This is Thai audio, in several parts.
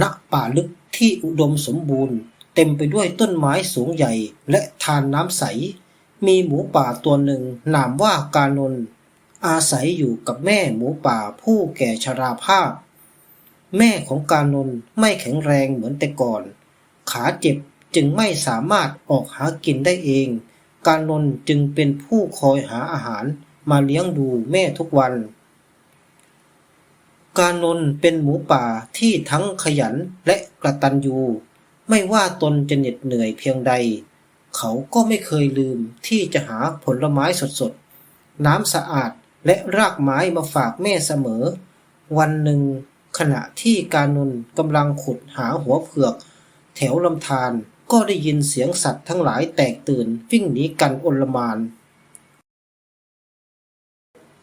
ณป่าลึกที่อุดมสมบูรณ์ เต็มไปด้วยต้นไม้สูงใหญ่และทานน้ำใส มีหมูป่าตัวหนึ่งนามว่ากานนอาศัยอยู่กับแม่หมูป่าผู้แก่ชราภาพ แม่ของกานนไม่แข็งแรงเหมือนแต่ก่อน ขาเจ็บจึงไม่สามารถออกหากินได้เอง กานนจึงเป็นผู้คอยหาอาหารมาเลี้ยงดูแม่ทุกวัน กานนเป็นหมูป่าที่ทั้งขยันและกระตันยูไม่ว่าตนจะเหน็ดเหนื่อยเพียงใด เขาก็ไม่เคยลืมที่จะหาผลไม้สดๆ น้ำสะอาดและรากไม้มาฝากแม่เสมอ วันหนึ่ง ขณะที่กานนกำลังขุดหาหัวเผือก แถวลำธารก็ได้ยินเสียงสัตว์ทั้งหลายแตกตื่นวิ่งหนีกันโอลมาน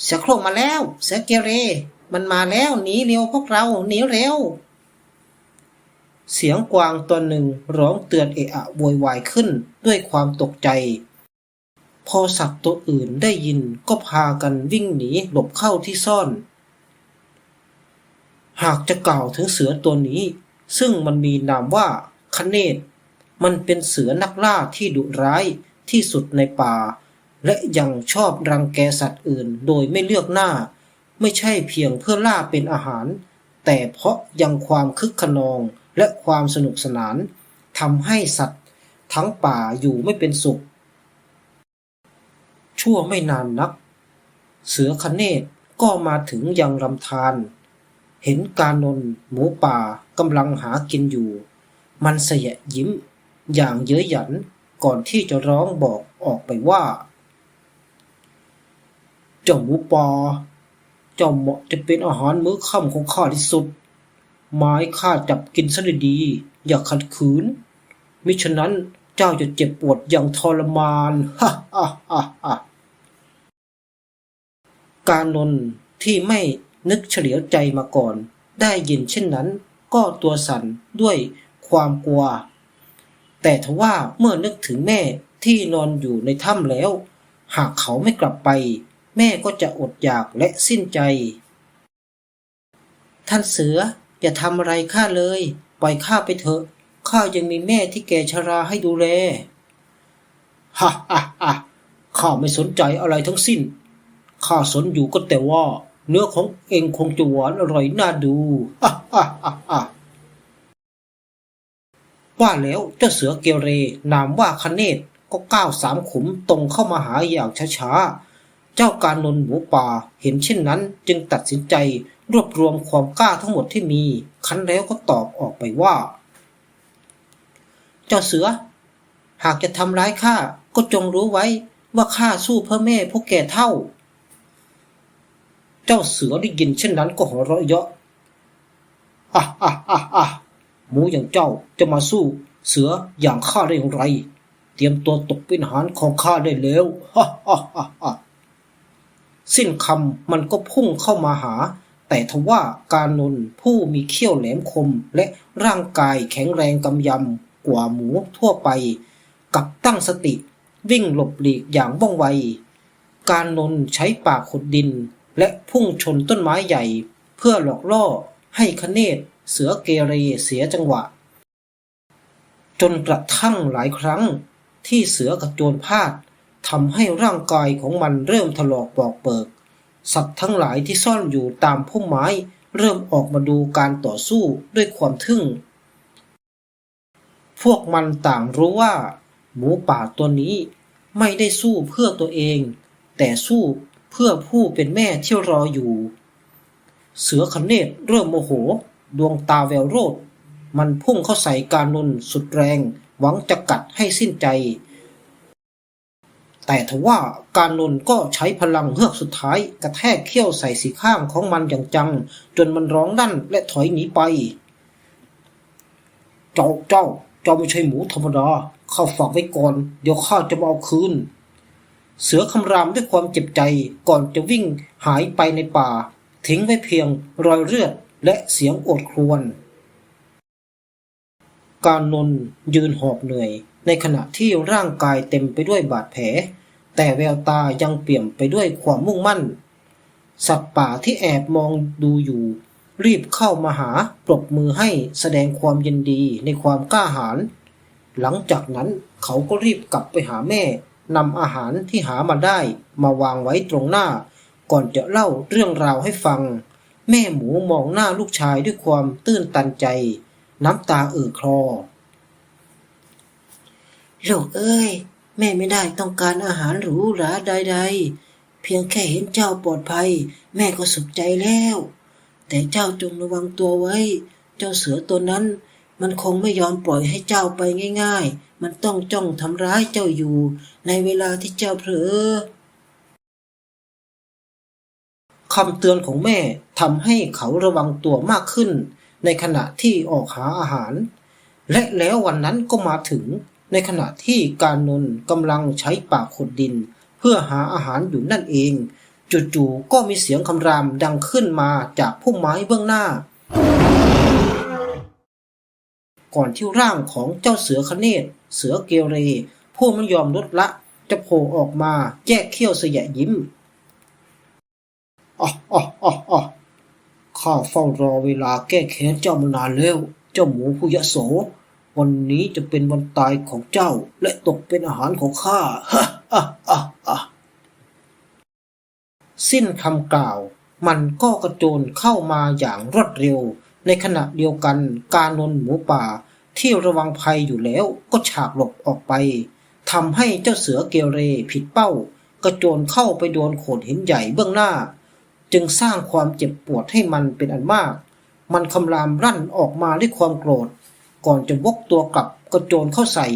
เสือโคร่งมาแล้ว เสือเกเร มันมาแล้วหนีเร็วพวกเราหนีเร็ว เสียงกวางตัวหนึ่งร้องเตือนเอะอะโวยวายขึ้นด้วยความตกใจ พอสัตว์ตัวอื่นได้ยินก็พากันวิ่งหนีหลบเข้าที่ซ่อน หากจะกล่าวถึงเสือตัวนี้ ซึ่งมันมีนามว่าคเนตมันเป็นเสือนักล่าที่ดุร้ายที่สุดในป่า และยังชอบรังแกสัตว์อื่นโดยไม่เลือกหน้า ไม่ใช่เพียงเพื่อล่าเป็นอาหาร แต่เพราะยังความคึกขนองและความสนุกสนานทำให้สัตว์ทั้งป่าอยู่ไม่เป็นสุข ชั่วไม่นานนัก เสือคเนตก็มาถึงยังลำธารเห็นกานนหมูป่ากำลังหากินอยู่ มันเสยยิ้มอย่างเย้ยหยันก่อนที่จะร้องบอกออกไปว่า เจ้าหมูป่า เจ้าเหมาะจะเป็นอาหารมื้อค่ำของข้าที่สุด ไม้ข้าจับกินซะดีๆอย่าขัดขืน มิฉะนั้นเจ้าจะเจ็บปวดอย่างทรมานฮ่าฮ่าฮ่าฮ่าการนนท์ที่ไม่นึกเฉลียวใจมาก่อน ได้ยินเช่นนั้น ก็ตัวสั่นด้วยความกลัว แต่ทว่าเมื่อนึกถึงแม่ที่นอนอยู่ในถ้ำแล้ว หากเขาไม่กลับไป แม่ก็จะอดอยากและสิ้นใจ ท่านเสืออย่าทำอะไรข้าเลย ปล่อยข้าไปเถอะ ข้ายังมีแม่ที่แก่ชราให้ดูแล ฮ่าฮ่าฮ่าข้าไม่สนใจอะไรทั้งสิ้น ข้าสนอยู่ก็แต่ว่า เนื้อของเองคงจะหวานอร่อยน่าดูฮ่าฮ่าฮ่าฮ่าว่าแล้วเจ้าเสือเกเรนามว่าคเนตก็ก้าวสามขุมตรงเข้ามาหาอย่างช้าๆ เจ้าการนนหมูป่าเห็นเช่นนั้นจึงตัดสินใจรวบรวมความกล้าทั้งหมดที่มี คันแล้วก็ตอบออกไปว่า เจ้าเสือ หากจะทำร้ายข้าก็จงรู้ไว้ว่าข้าสู้เพื่อแม่พวกแก่เท่า เจ้าเสือได้ยินเช่นนั้นก็หัวเราะเยาะอะอะอะอะหมูอย่างเจ้าจะมาสู้เสืออย่างข้าได้อย่างไร เตรียมตัวตกเป็นหารของข้าได้แล้วฮ่าฮ่าฮ่าฮ่า สิ้นคำมันก็พุ่งเข้ามาหา แต่ทว่าการนนผู้มีเขี้ยวแหลมคมและร่างกายแข็งแรงกำยำกว่าหมูทั่วไปกลับตั้งสติ วิ่งหลบหลีกอย่างว่องไว การนนใช้ปากขุดดิน และพุ่งชนต้นไม้ใหญ่ เพื่อหลอกล่อให้คเนตเสือเกเรเสียจังหวะ จนกระทั่งหลายครั้งที่เสือกระโจนพลาด ทำให้ร่างกายของมันเริ่มถลอกปอกเปิก สัตว์ทั้งหลายที่ซ่อนอยู่ตามพุ่มไม้ เริ่มออกมาดูการต่อสู้ด้วยความทึ่ง พวกมันต่างรู้ว่า หมูป่าตัวนี้ไม่ได้สู้เพื่อตัวเอง แต่สู้เพื่อผู้เป็นแม่ที่รออยู่ เสือคเนตเริ่มโมโห ดวงตาแววโรด มันพุ่งเข้าใส่การนุนสุดแรง หวังจะกัดให้สิ้นใจ แต่ทว่าการนนท์ก็ใช้พลังเฮือกสุดท้ายกระแทกเขี้ยวใส่สีข้างของมันอย่างจัง จนมันร้องลั่นและถอยหนีไป เจ้าเจ้าเจ้าไม่ใช่หมูธรรมดาเข้าฝากไว้ก่อน เดี๋ยวข้าจะมาเอาคืน เสือคำรามด้วยความเจ็บใจก่อนจะวิ่งหายไปในป่า ทิ้งไว้เพียงรอยเลือดและเสียงโอดครวญการนนท์ยืนหอบเหนื่อย ในขณะที่ร่างกายเต็มไปด้วยบาดแผล แต่แววตายังเปี่ยมไปด้วยความมุ่งมั่น สัตว์ป่าที่แอบมองดูอยู่ รีบเข้ามาหาปรบมือให้แสดงความยินดีในความกล้าหาญหลังจากนั้นเขาก็รีบกลับไปหาแม่นำอาหารที่หามาได้มาวางไว้ตรงหน้า ก่อนจะเล่าเรื่องราวให้ฟัง แม่หมูมองหน้าลูกชายด้วยความตื้นตันใจ น้ำตาเอ่อคลอ ลูกเอ้ย แม่ไม่ได้ต้องการอาหารหรูหราใดๆ เพียงแค่เห็นเจ้าปลอดภัย แม่ก็สุขใจแล้ว แต่เจ้าจงระวังตัวไว้ เจ้าเสือตัวนั้น มันคงไม่ยอมปล่อยให้เจ้าไปง่าย ๆ มันต้องจ้องทำร้ายเจ้าอยู่ ในเวลาที่เจ้าเผลอคำเตือนของแม่ทำให้เขาระวังตัวมากขึ้น ในขณะที่ออกหาอาหาร และแล้ววันนั้นก็มาถึง ในขณะที่การนนกำลังใช้ปากขุดดิน เพื่อหาอาหารอยู่นั่นเองจู่ๆก็มีเสียงคำรามดังขึ้นมาจากพุ่มไม้เบื้องหน้า ก่อนที่ร่างของเจ้าเสือคเนศเสือเกเร ผู้ไม่ยอมลดละ จะโผล่ออกมาแยกเขี้ยวเสยยิ้มอ๋ออ๋ออ๋อข้าเฝ้ารอเวลาแก้แค้นเจ้ามานานแล้ว เจ้าหมูผู้ยโส วันนี้จะเป็นวันตายของเจ้า และตกเป็นอาหารของข้าฮะอะอะอะสิ้นคำกล่าว มันก็กระโจนเข้ามาอย่างรวดเร็ว ในขณะเดียวกันการนนหมูป่าที่ระวังภัยอยู่แล้วก็ฉากหลบออกไปทำให้เจ้าเสือเกเรผิดเป้า กระโจนเข้าไปโดนโขดหินใหญ่เบื้องหน้า จึงสร้างความเจ็บปวดให้มันเป็นอันมาก มันคำรามรั่นออกมาด้วยความโกรธ ก่อนจะวกตัวกลับกระโจนเข้าใส่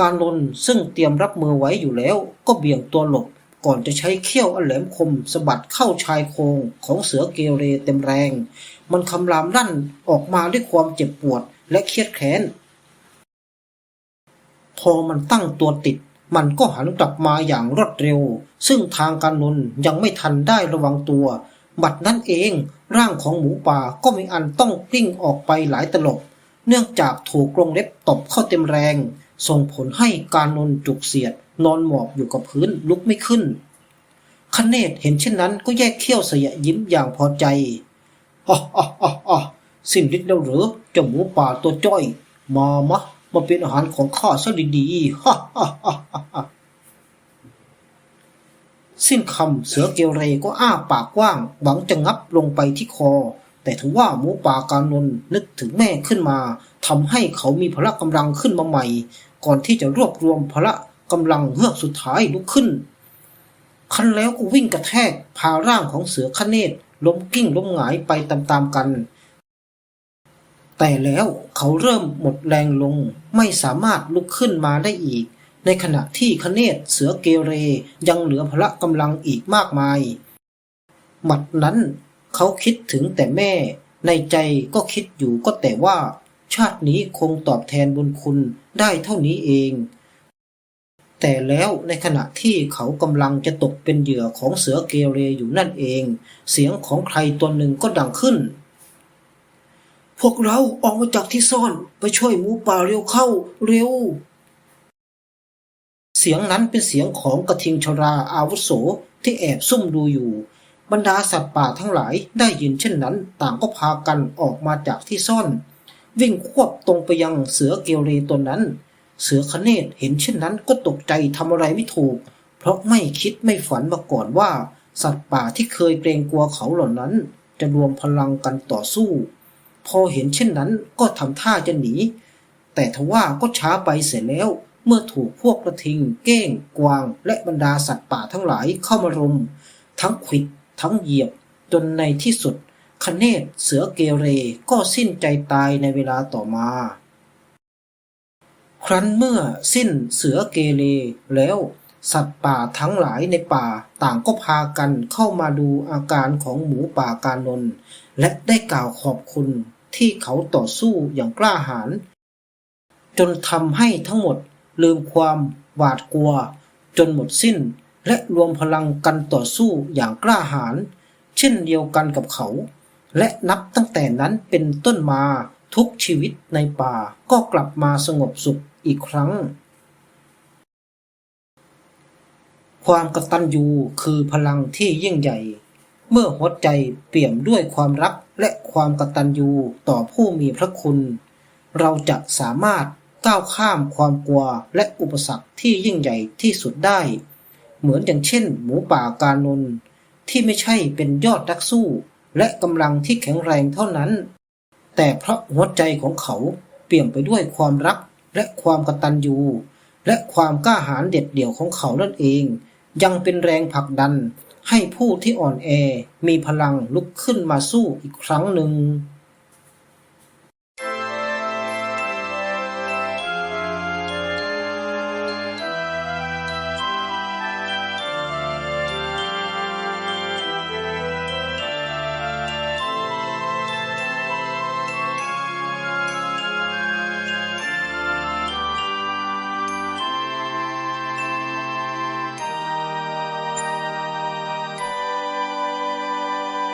การลนซึ่งเตรียมรับมือไว้อยู่แล้ว ก็เบี่ยงตัวหลบ ก่อนจะใช้เขี้ยวอันแหลมคมสะบัดเข้าชายโครงของเสือเกเรเต็มแรง มันคำรามรั่นออกมาด้วยความเจ็บปวดและเครียดแค้น พอมันตั้งตัวติด มันก็หันกลับมาอย่างรวดเร็ว ซึ่งทางการนนยังไม่ทันได้ระวังตัว บัดนั้นเองร่างของหมูป่าก็มีอันต้องกลิ้งออกไปหลายตลบ เนื่องจากถูกกรงเล็บตบเข้าเต็มแรง ส่งผลให้การนนจุกเสียด นอนหมอบอยู่กับพื้นลุกไม่ขึ้นคเนศเห็นเช่นนั้นก็แยกเขี้ยวเสยยิ้มอย่างพอใจอ๋ออ๋ออ๋ออ๋อสิ้นฤทธิ์แล้วหรือเจ้าหมูป่าตัวจ้อย มามะมาเป็นอาหารของข้าซะดีๆฮ่าฮ่าฮ่าฮ่าสิ้นคำเสือเกลเรก็อ้าปากกว้าง หวังจะงับลงไปที่คอ แต่ทว่าหมูป่ากานนนึกถึงแม่ขึ้นมาทำให้เขามีพละกำลังขึ้นมาใหม่ ก่อนที่จะรวบรวมพละกำลังเฮือกสุดท้ายลุกขึ้น คันแล้วก็วิ่งกระแทกพาร่างของเสือคเนศล้มกิ้งล้มหงายไปตามๆกัน แต่แล้วเขาเริ่มหมดแรงลง ไม่สามารถลุกขึ้นมาได้อีก ในขณะที่คเนศเสือเกเรยังเหลือพละกำลังอีกมากมาย หมัดนั้น เขาคิดถึงแต่แม่ ในใจก็คิดอยู่ก็แต่ว่า ชาตินี้คงตอบแทนบุญคุณได้เท่านี้เอง แต่แล้วในขณะที่เขากำลังจะตกเป็นเหยื่อของเสือเกเรอยู่นั่นเอง เสียงของใครตัวหนึ่งก็ดังขึ้น พวกเราออกมาจากที่ซ่อนไปช่วยหมูป่าเร็วเข้าเร็วเสียงนั้นเป็นเสียงของกระทิงชราอาวุโสที่แอบซุ่มดูอยู่ บรรดาสัตว์ป่าทั้งหลายได้ยินเช่นนั้น ต่างก็พากันออกมาจากที่ซ่อน วิ่งควบตรงไปยังเสือเกเรตัวนั้น เสือคเนศเห็นเช่นนั้นก็ตกใจทำอะไรไม่ถูก เพราะไม่คิดไม่ฝันมาก่อนว่า สัตว์ป่าที่เคยเกรงกลัวเขาเหล่านั้น จะรวมพลังกันต่อสู้ พอเห็นเช่นนั้นก็ทำท่าจะหนี แต่ทว่าก็ช้าไปเสียแล้ว เมื่อถูกพวกกระทิง เก้ง กวาง และบรรดาสัตว์ป่าทั้งหลายเข้ามารุม ทั้งขวิด ทั้งเหยียบจนในที่สุดคเนศเสือเกเรก็สิ้นใจตายในเวลาต่อมา ครั้นเมื่อสิ้นเสือเกเรแล้ว สัตว์ป่าทั้งหลายในป่าต่างก็พากันเข้ามาดูอาการของหมูป่ากานนท์และได้กล่าวขอบคุณที่เขาต่อสู้อย่างกล้าหาญจนทำให้ทั้งหมดลืมความหวาดกลัว จนหมดสิ้น และรวมพลังกันต่อสู้อย่างกล้าหาญเช่นเดียวกันกับเขา และนับตั้งแต่นั้นเป็นต้นมาทุกชีวิตในป่าก็กลับมาสงบสุขอีกครั้ง ความกตัญญูคือพลังที่ยิ่งใหญ่ เมื่อหัวใจเปี่ยมด้วยความรักและความกตัญญูต่อผู้มีพระคุณ เราจะสามารถก้าวข้ามความกลัวและอุปสรรคที่ยิ่งใหญ่ที่สุดได้ เหมือนอย่างเช่น หมูป่ากานนที่ไม่ใช่เป็นยอดนักสู้ และกำลังที่แข็งแรงเท่านั้น แต่เพราะหัวใจของเขาเปี่ยมไปด้วยความรักและความกตัญญู และความกล้าหาญเด็ดเดี่ยวของเขานั่นเอง ยังเป็นแรงผลักดันให้ผู้ที่อ่อนแอมีพลังลุกขึ้นมาสู้อีกครั้งหนึ่ง